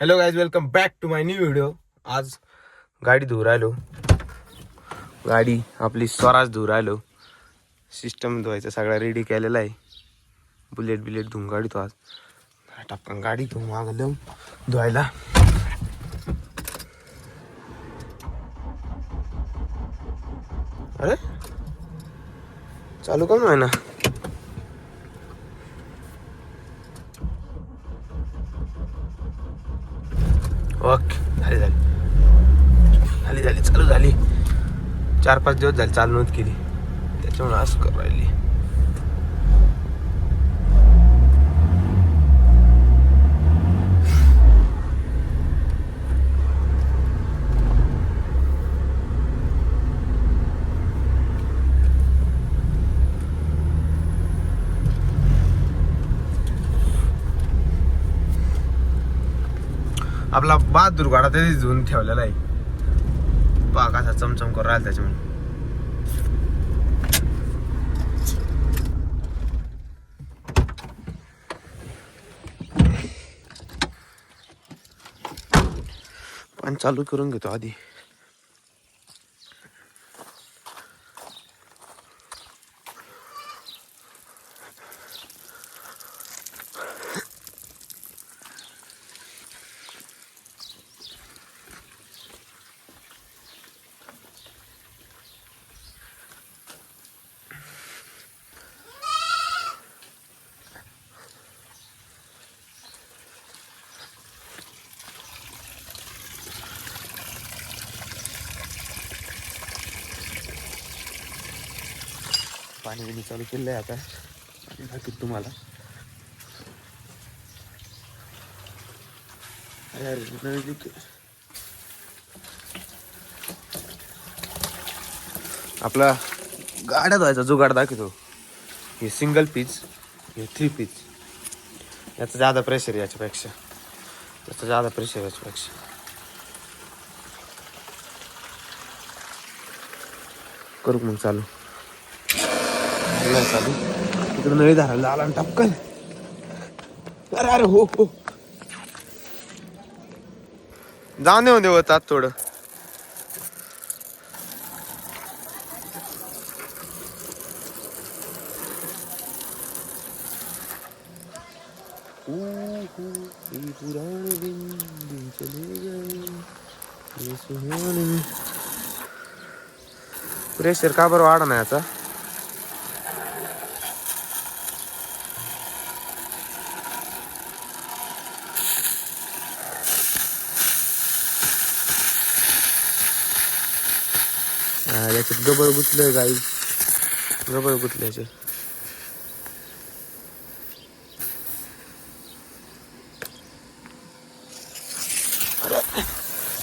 Hello guys welcome back to my new video आज गाडी धुवून राहिलो. गाडी आपली स्वराज धुवून राहिलो. सिस्टम धुवायचा सगळा रेडी केलेला आहे. बुलेट बिलेट धुवून गाडी तो आज. टपकन गाडी घेऊन मागं धुवायला. अरे? चालू का आहे ना. ओके झाली झाली. झाली झाली चालू झाली. चार पाच दिवस झाले चालू नव्हती केली. त्याच्यामुळे असं राहिली. आपला बहादूर गाडा त्याची धुवून ठेवलेला आहे. पहा कसा चमचम करून राहिला त्याच्यामुळे पण चालू करून घेतो आधी. पाणी बिणी चालू केलं आहे आता पाणी तुम्हाला. आपला गाड्या धुवायचा जो गाडा दाखवतो. हे सिंगल पीच हे थ्री पीच याचं जादा प्रेशर याच्यापेक्षा. याचं जादा प्रेशर याच्यापेक्षा. करू मग चालू? नाही चालू. तिकडे नळी धरायला आला आणि टपकन. अरे अरे हो हो. जाऊन थोडं. चले गए ये सुहाने. प्रेशर का बरं वाढा ना याचा? याच्यात गबळ गुतलंय गाई गबळ गुतलं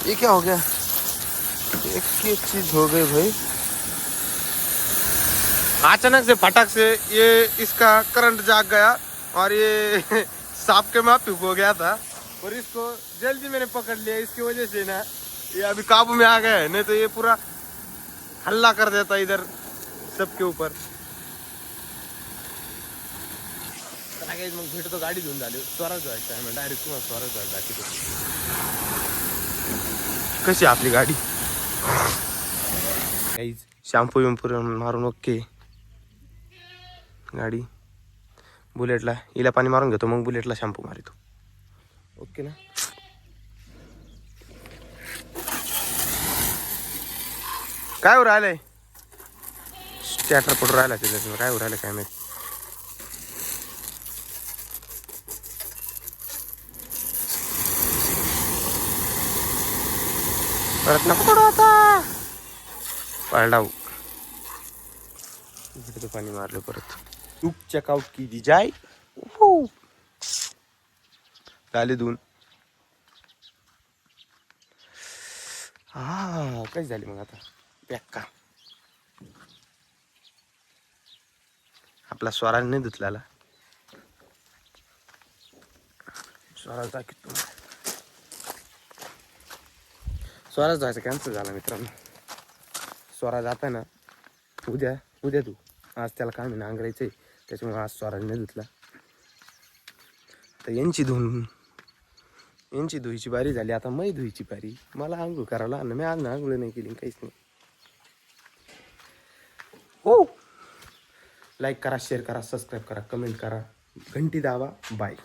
ये क्या हो गया? एक की एक चीज़ हो गई भाई. अचानक से, फटक से ये इसका करंट जाग गया और ये सांप के माफिक हो गया था और इसको जल्दी मैंने पकड़ लिया, इसकी वजह से ना ये अभी काबू में आ गया है, नहीं तो ये पूरा हल्ला कर देता इधर सबके ऊपर। मग भेटतो गाडी घेऊन झाली स्वराज जायचं आहे डायरेक्ट तुम्हाला स्वराज जायचं दाखवतो कशी आपली गाडी? काहीच शॅम्पू विम्पू मारून ओके। गाडी। बुलेटला हिला पाणी मारून घेतो मग बुलेटला शॅम्पू मारितो। ओके ना? काय हो राहिलंय? स्टॅटर पडून राहिला त्याच्यात काय हो राहिलं काय माहिती? परत नको पडू आता. पळडाऊ इकडे पाणी मारलं परत. तूप चेकआउट की जाय. झाले दोन. हा काय झाली मग आता? पॅक्का आपला स्वराज नाही धुतल्याला स्वराज दाखवतो स्वराज धुवायचा कॅन्सल झाला मित्रांनो. स्वराज आता ना. उद्या उद्या तू आज त्याला काम नांगरायचंय त्याच्यामुळे आज स्वराज नाही धुतला. तर यांची धुवून यांची धुईची बारी झाली. आता मै धुईची बारी. मला आंघोळ करावं लागलं मी आज आंघोळ नाही केली काहीच नाही. हो. लाईक करा शेअर करा सबस्क्राईब करा कमेंट करा. घंटी दावा बाय